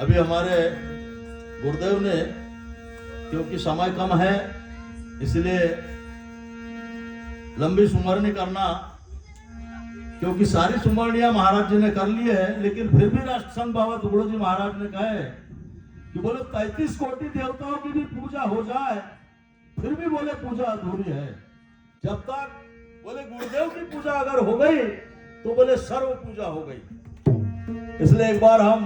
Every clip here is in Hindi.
अभी हमारे गुरुदेव ने, क्योंकि समय कम है, इसलिए लंबी सुमरनी करना, क्योंकि सारी सुमरणिया महाराज जी ने कर ली है, लेकिन फिर भी राष्ट्रसंघ बाबा टुकड़ो जी महाराज ने कहे कि बोले, तैतीस कोटि देवताओं की भी पूजा हो जाए, फिर भी बोले पूजा अधूरी है। जब तक बोले, गुरुदेव की पूजा अगर हो गई तो बोले, सर्व पूजा हो गई। इसलिए एक बार हम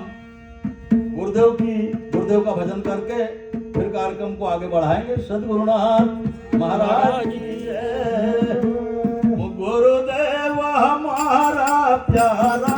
गुरुदेव की, गुरुदेव का भजन करके फिर कार्यक्रम को आगे बढ़ाएँगे। सदगुरुनाथ महाराज गुरुदेव हमारा प्यारा